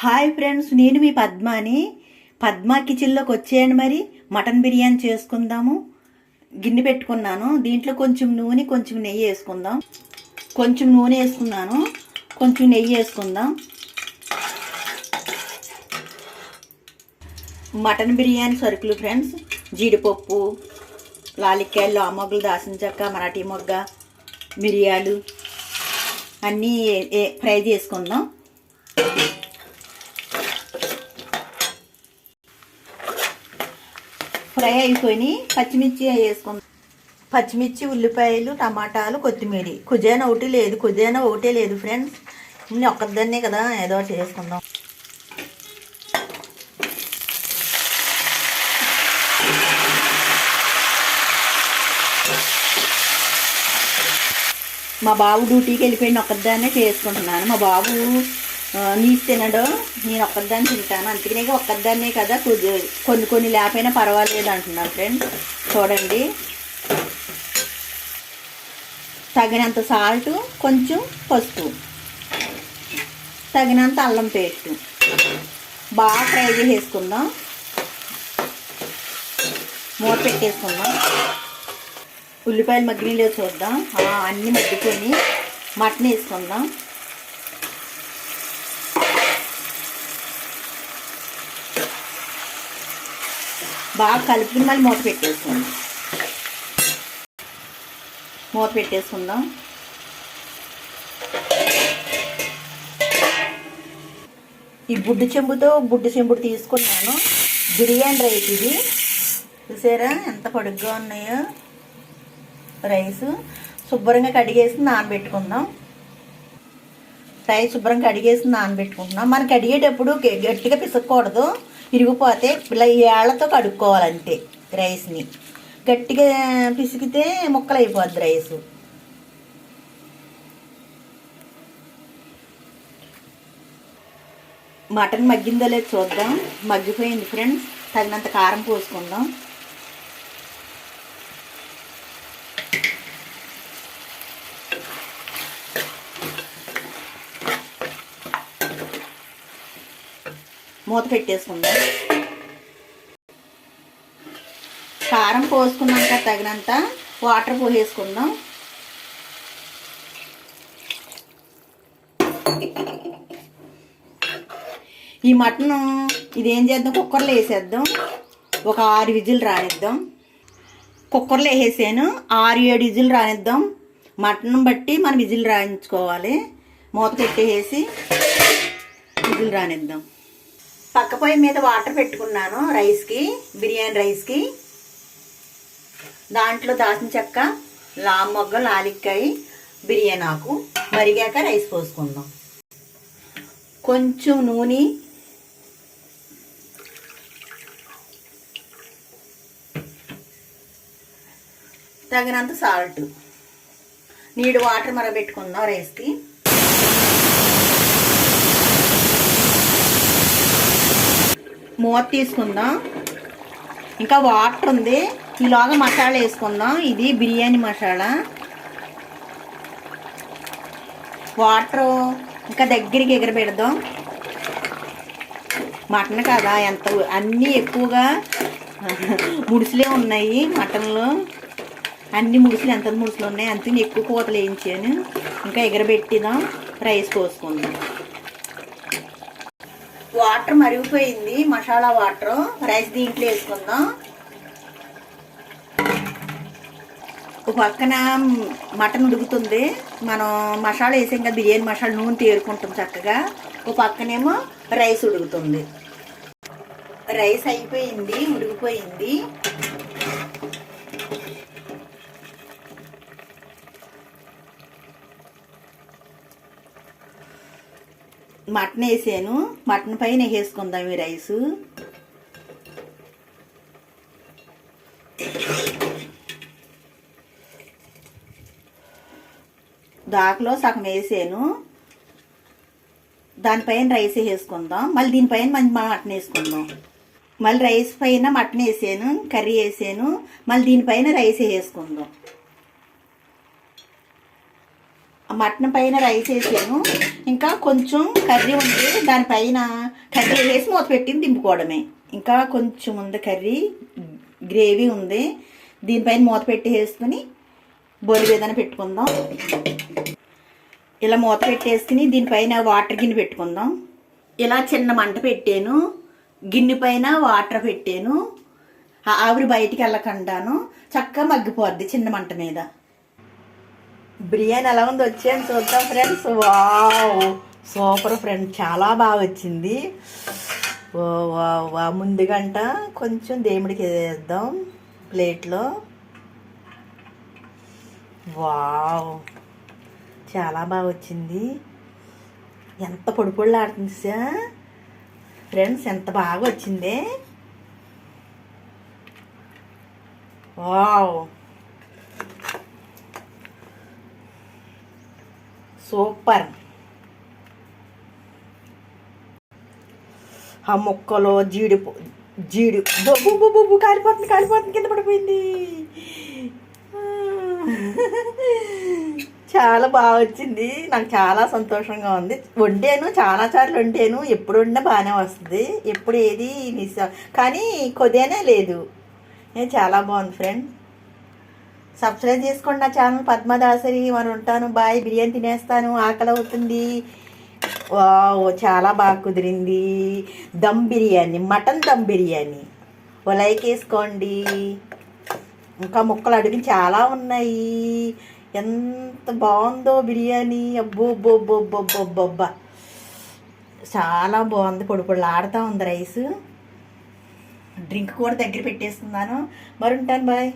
Hi friends నేను మీ పద్మాని. పద్మా కిచెన్లోకి వచ్చేయండి మరి. మటన్ బిర్యానీ చేసుకుందాము. గిన్నె పెట్టుకున్నాను. దీంట్లో కొంచెం నూనె కొంచెం నెయ్యి వేసుకుందాం. కొంచెం నూనె వేసుకున్నాను. కొంచెం నెయ్యి వేసుకుందాం. మటన్ బిర్యానీ సరుకులు ఫ్రెండ్స్. జీడిపప్పు లాలిక్కాయలు లామొగ్గలు దాసిన చెక్క మరాఠీ మొగ్గ మిరియాలు అన్నీ ఫ్రై చేసుకుందాం. ఫ్రై అయిపోయి పచ్చిమిర్చి వేసుకుందాం. పచ్చిమిర్చి ఉల్లిపాయలు టమాటాలు కొత్తిమీర. కుజానా ఒకటి లేదు. కుజానా ఒకటే లేదు ఫ్రెండ్స్. నేను ఒక్కదాన్నే కదా ఏదో చేసుకుందాం మా బాబు డ్యూటీకి వెళ్ళిపోయిన ఒక్కదాన్నే చేసుకుంటున్నాను. మా బాబు ఆ, తినడు నేను ఒక్కదాన్ని తింటాను. అందుకనే ఒక్కదాన్నే కదా కొన్ని కొన్ని లేకపోయినా పర్వాలేదు అంటున్నాను ఫ్రెండ్ చూడండి. తగినంత సాల్ట్ కొంచెం పసుపు. తగినంత అల్లం పేస్ట్. బాగా ఫ్రై చేసేసుకుందాం. మూత పెట్టేసుకుందాం. ఉల్లిపాయలు మగ్గినీళ్ళు చూద్దాం. అన్నీ మగ్గిపోయి మటన్ వేసుకుందాం. బాగా కలుపుకుని మళ్ళీ మూత పెట్టేసుకుందాం మూత పెట్టేసుకుందాం. ఈ బుడ్డు చెంబుతో బుడ్డు చెంబుడు తీసుకున్నాను. బిర్యానీ రైస్ ఇది. చూసారా ఎంత పొడుగ్గా ఉన్నాయో రైస్. శుభ్రంగా కడిగేసి నానబెట్టుకుందాం. రైస్ శుభ్రంగా కడిగేసి నానబెట్టుకుంటున్నాం. మనకి కడిగేటప్పుడు గ- గట్టిగా పిసక్కూడదు విరిగిపోతే ఇలా ఏళ్ళతో కడుక్కోవాలంటే రైస్ని. గట్టిగా పిసికితే ముక్కలు అయిపోద్ది రైస్. మటన్ మగ్గిందో లేదు చూద్దాం. మగ్గిపోయింది ఫ్రెండ్స్. తగినంత కారం పోసుకుందాం. మూత పెట్టేసుకుందాం. కారం పోసుకున్నాక తగినంత వాటర్ పోసేసుకుందాం. ఈ మటన్ ఇదేం చేద్దాం? కుక్కర్లో వేసేద్దాం. ఒక ఆరు విజిల్ రానిద్దాం. కుక్కర్లో వేసేసాను. ఆరు ఏడు విజిల్ రానిద్దాం. మటన్ బట్టి మనం విజిల్ రాయించుకోవాలి. మూత పెట్టేసి విజిల్ రానిద్దాం. పక్క పొయ్యి మీద వాటర్ పెట్టుకున్నాను రైస్కి బిర్యానీ రైస్కి. దాంట్లో దాచిన చెక్క లామ్ మొగ్గ లాలిక్కాయ బిర్యానీ ఆకు మరిగాక రైస్ పోసుకుందాం. కొంచెం నూనె. తగినంత సాల్ట్. నీడు వాటర్ మరగబెట్టుకుందాం రైస్కి. మూత తీసుకుందాం. ఇంకా వాటర్ ఉంది. ఈలోగా మసాలా వేసుకుందాం. ఇది బిర్యానీ మసాలా. వాటర్ ఇంకా దగ్గరికి ఎగరబెడదాం. మటన్ కదా ఎంత అన్నీ ఎక్కువగా ముడుసులే ఉన్నాయి మటన్లో. అన్ని ముడుసులు ఎంత ముడుసులు ఉన్నాయి అంత ఎక్కువ కూతలు వేయించాను. ఇంకా ఎగరబెట్టిదాం రైస్ పోసుకుందాం వాటర్ మరిగిపోయింది మసాలా వాటర్. రైస్ దీంట్లో వేసుకుందాం. ఒక పక్కన మటన్ ఉడుకుతుంది. మనం మసాలా వేసాం కదా బిర్యానీ మసాలా నూనె తేరుకుంటాం చక్కగా. ఒక పక్కనేమో రైస్ ఉడుకుతుంది. రైస్ అయిపోయింది ఉడికిపోయింది. మటన్ వేసాను. మటన్ పైన వేసుకుందాం ఈ రైసు. దాకలో సగం వేసాను. దానిపైన రైస్ వేసుకుందాం. మళ్ళీ దీనిపైన మంచి మటన్ వేసుకుందాం. మళ్ళీ రైస్ పైన మటన్ వేసాను. కర్రీ వేసాను. మళ్ళీ దీనిపైన రైస్ వేసుకుందాం. మటన్ పైన రైస్ వేసాను. ఇంకా కొంచెం కర్రీ ఉంది. దానిపైన కర్రీ వేసి మూత పెట్టింది దింపుకోవడమే. ఇంకా కొంచెం ఉంది కర్రీ గ్రేవీ ఉంది. దీనిపైన మూత పెట్టి వేసుకుని బొలి ఏదైనా పెట్టుకుందాం. ఇలా మూత పెట్టేసుకుని దీనిపైన వాటర్ గిన్నె పెట్టుకుందాం. ఇలా చిన్న మంట పెట్టాను. గిన్నె పైన వాటర్ పెట్టాను. ఆవిరి బయటికి వెళ్ళకుండాను చక్కగా మగ్గిపోద్ది చిన్న మంట మీద. బిర్యానీ ఎలా ఉంది వచ్చాను చూద్దాం ఫ్రెండ్స్. వావ్ సూపర్ ఫ్రెండ్ చాలా బాగా వచ్చింది. ఓ వా వా ముందుగంట కొంచెం దేవుడికి వేద్దాం ప్లేట్లో. వావ్ చాలా బాగా వచ్చింది. ఎంత పొడి పొడిలాడుతుంది సార్. ఫ్రెండ్స్ ఎంత బాగా వచ్చింది. వావ్. సూపర్. ఆ మొక్కలో జీడి జీడి బొబ్బు బొబ్బు కాలిపోతుంది కాలిపోతుంది కింద పడిపోయింది. చాలా బాగా వచ్చింది. నాకు చాలా సంతోషంగా ఉంది. వండాను చాలా సార్లు వండాను. ఎప్పుడు వండినా బాగానే వస్తుంది. ఎప్పుడు ఏది మిస్ కానీ కొదేనే లేదు. చాలా బాగుంది ఫ్రెండ్ సబ్స్క్రైబ్ చేసుకోండి నా ఛానల్ పద్మదాసరి మరి ఉంటాను బాయ్ బిర్యానీ తినేస్తాను ఆకలి అవుతుంది. వావ్ చాలా బాగా కుదిరింది. దమ్ బిర్యానీ మటన్ దమ్ బిర్యానీ. ఓ లైక్ వేసుకోండి. ఇంకా ముక్కలు అడిగి చాలా ఉన్నాయి. ఎంత బాగుందో బిర్యానీ. అబ్బో బొబ్బో చాలా బాగుంది. పొడి పొడిలాడుతూ ఉంది రైస్. డ్రింక్ కూడా దగ్గర పెట్టేస్తున్నాను. మరి ఉంటాను బాయ్.